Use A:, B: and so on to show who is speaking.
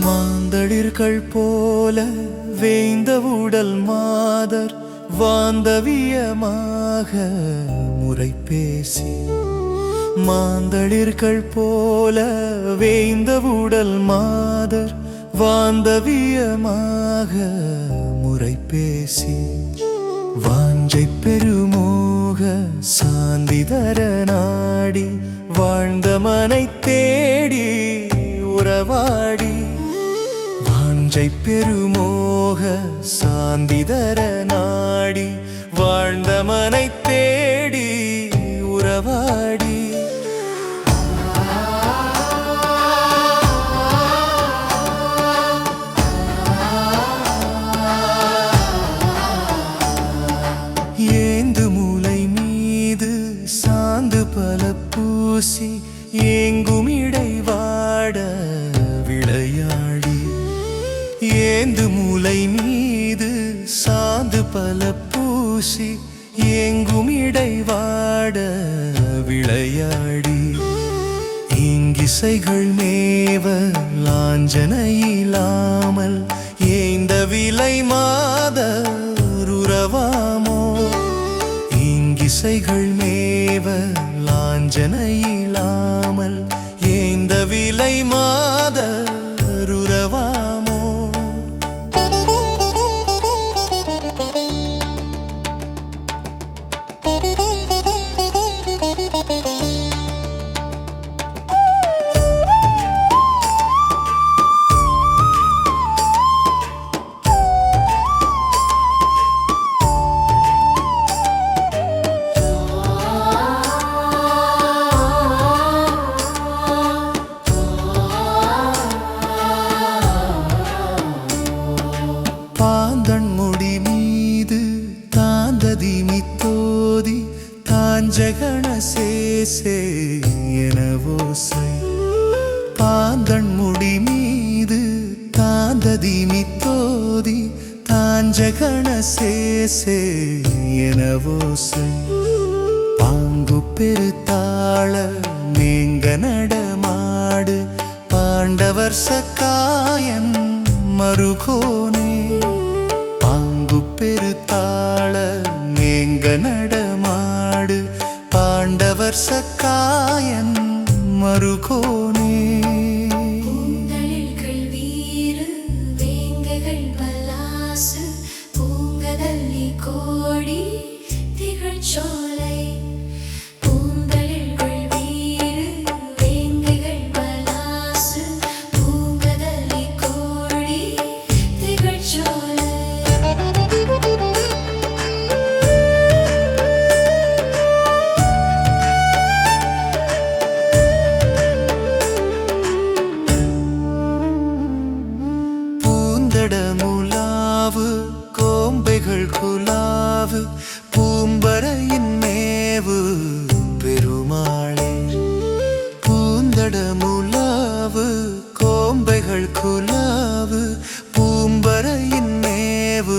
A: மாந்தளிர்கள் போல வேய்ந்த உடல் மாதர் வாந்தவியமாக முறை பேசி. மாந்தளிர்கள் போல வேய்ந்த உடல் மாதர் வாந்தவியமாக முறை பேசி. பெருமோக சாந்திதர நாடி வாழ்ந்த மனை தேடி உறவாடி. வாஞ்சை பெருமோக சாந்திதர நாடி வாழ்ந்த மனை தேடி உறவாடி. பூசி ஏங்கும் இடைவாட விளையாடி ஏந்து மூளை மீது சாந்து பல பூசி ஏங்கும் இடைவாட விளையாடி இங்கிசைகள் மேவ லாஞ்சனையிலாமல் ஏந்த விலை மாத உறவாமோ இங்கிசைகள் தாஞ்சகண சேசே எனவோசை பாந்தன் முடி மீது தாந்ததி மித்தோதி தாஞ்சகண சேசே எனவோசை பாங்கு பெருத்தாள மேங்க நடமாடு பாண்டவர் சக்காயன் மறுகோனே மறுகோனே பூஞ்சைகள் குலாவு பூம்பறையின் மேவு.